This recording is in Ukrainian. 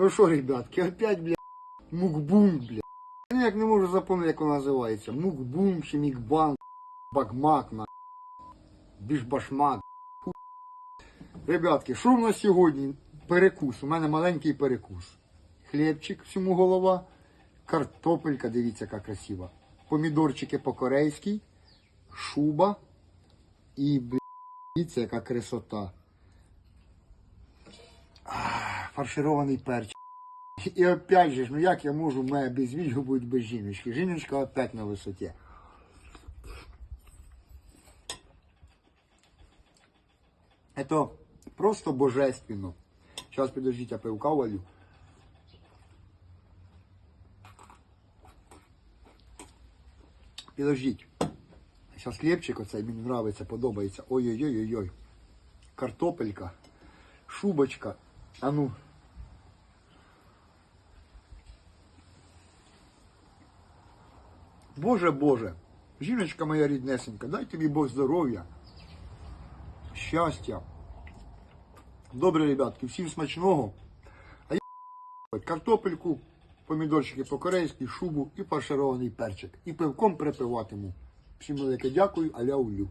Ну що, ребятки, опять, бля, мукбум, бля. Я ніяк не можу запам'ятати, як вона називається. Мукбум чи мікбан, бакмак, на. Біжбашмак. Ребятки, в нас сьогодні? Перекус. У мене маленький перекус. Хлібчик, всьому голова. Картопелька, дивіться, яка красива. Помідорчики по-корейськи, шуба і, бля, дивіться, яка красота. Ах, Фарширований перчик. І опять же, ну як я можу, мене без вільгу бути без жіночки. Жіночка опять на висоті. Это просто божественно. Сейчас, подождите, я пивка валю. Підождіть. Зараз хлібчик оцей мені подобається, подобається. Ой-ой-ой-ой-ой. Картопелька, шубочка. А ну. Боже Боже, жіночка моя ріднесенька, дай тобі Бог здоров'я, щастя. Добре, ребятки, всім смачного. А я картопельку, помідорчики по-корейськи, шубу і фарширований перчик. І пивком припиватиму. Всім велике дякую, аля улю.